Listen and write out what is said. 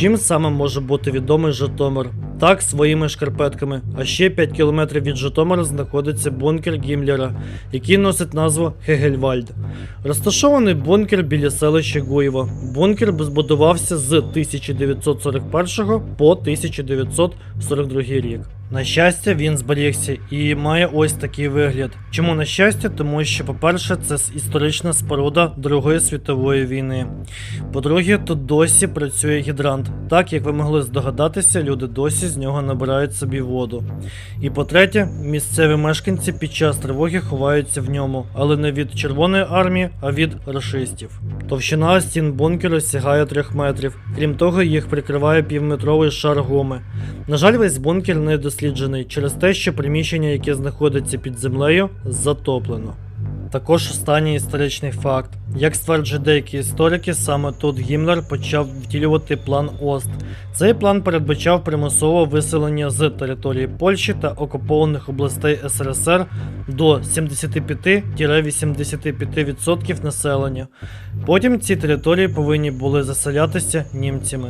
Чим саме може бути відомий Житомир? Так, своїми шкарпетками. А ще 5 кілометрів від Житомира знаходиться бункер Гіммлера, який носить назву Хегельвальд. Розташований бункер біля селища Гуєво. Бункер збудувався з 1941 по 1942 рік. На щастя, він зберігся і має ось такий вигляд. Чому на щастя? Тому що, по-перше, це історична споруда Другої світової війни. По-друге, тут досі працює гідрант. Так, як ви могли здогадатися, люди досі з нього набирають собі воду. І по-третє, місцеві мешканці під час тривоги ховаються в ньому, але не від Червоної армії, а від рашистів. Товщина стін бункеру сягає 3 метрів. Крім того, їх прикриває півметровий шар гуми. На жаль, весь бункер не досліджений через те, що приміщення, яке знаходиться під землею, затоплено. Також останній історичний факт. Як стверджують деякі історики, саме тут Гіммлер почав втілювати план Ост. Цей план передбачав примусове виселення з території Польщі та окупованих областей СРСР до 75-85% населення. Потім ці території повинні були заселятися німцями.